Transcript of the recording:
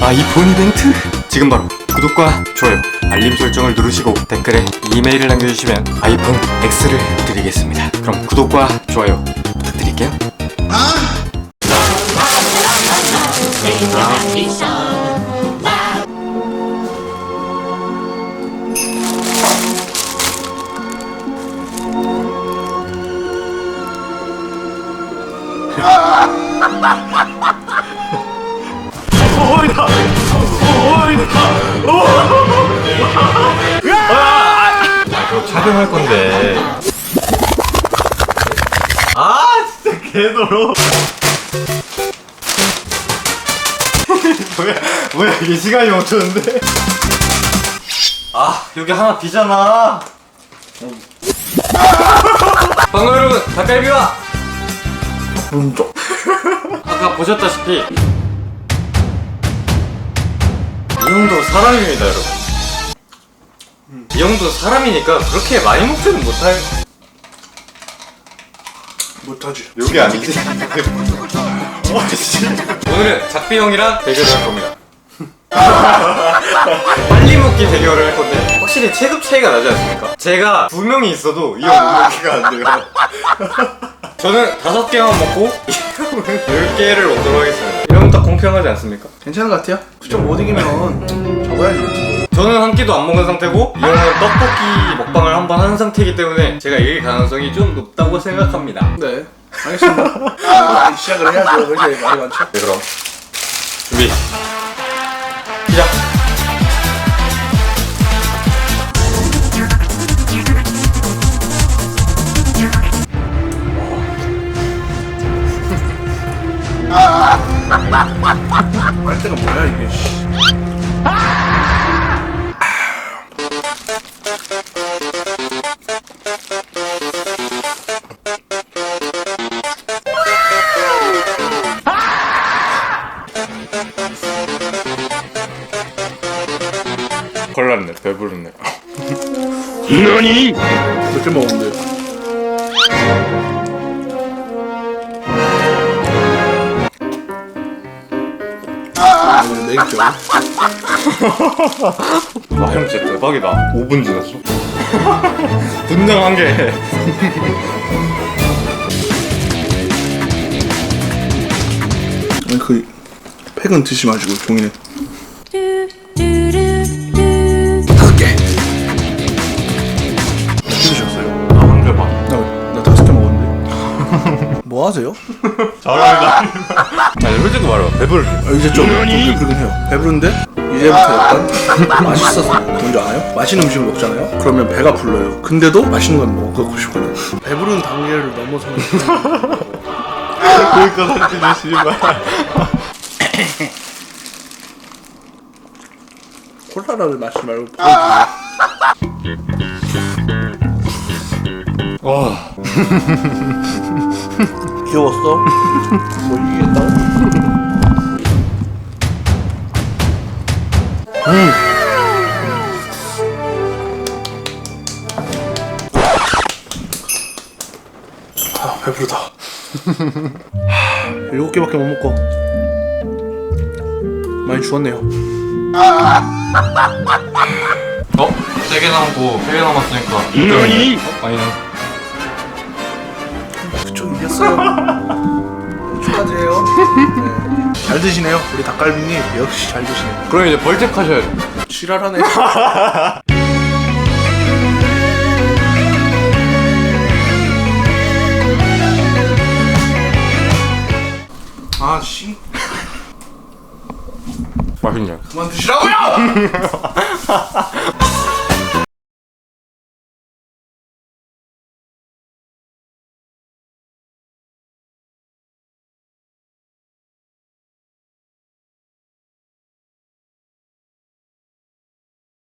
아이폰 이벤트? 지금 바로 구독과 좋아요 알림 설정을 누르시고 댓글에 이메일을 남겨주시면 아이폰 X를 드리겠습니다. 그럼 구독과 좋아요 부탁드릴게요 촬영할 건데. 아 진짜 개더러 뭐야 뭐야 이게 시간이 멈췄는데? 아 여기 하나 비잖아. 방금 여러분 닭갈비와 문쪽 아까 보셨다시피 이 형도 사람입니다 여러분. 이 형도 사람이니까 그렇게 많이 먹지는 못할 못하지. 여기 아니지. 오늘은 작비 형이랑 대결을 할 겁니다. 빨리 먹기 대결을 할 건데 확실히 체급 차이가 나지 않습니까? 제가 두 명이 있어도 이형못 먹기가 안 돼요. 저는 다섯 개만 먹고 이 형은 열 개를 먹도록 하겠습니다. 이러면 딱 공평하지 않습니까? 괜찮은 것 같아요. 수정 못 이기면 접어야지. 저는 한 끼도 안 먹은 상태고 이 형은 떡볶이 먹방을 한 번 한 상태이기 때문에 제가 이길 가능성이 좀 높다고 생각합니다. 네. 알겠습니다. 아, 시작을 해야죠. 왜 이렇게 말이 많죠? 네 그럼. 준비 빨대가 뭐야 이게 씨. 걸렸네 배부르네. 몇개 먹었는데 아, 네 개요. 와형 진짜 대박이다. 5분 지났어? 분장 한개. 아니 그 팩은 드시 마시고 종이는 뭐 하세요? 잘한다 아니 솔직히 말해봐 배부르지 아, 이제 좀, 좀 배부르긴 해요. 배부른데 이제부터 약간 맛있어서 뭔지 알아요? 맛있는 음식을 먹잖아요. 그러면 배가 불러요. 근데도 맛있는 걸 먹고 싶거든. 배부른 단계를 넘어서는. 그니까 사진 씨발 콜라를 마시지 말고. 와 귀여웠어? 뭐 이기겠다. 아 배부르다. 하, 일곱 개밖에 못 먹고 많이 죽었네요. 어? 세개 남고 세개 남았으니까 너니? 어? 아니 네 그쪽 이겼어요. 축하드려요. 네. 잘 드시네요. 우리 닭갈비님 역시 잘 드시네요. 그럼 이제 벌칙 하셔야 돼 지랄하네. 아 씨. 맛있냐? 그만 드시라고요.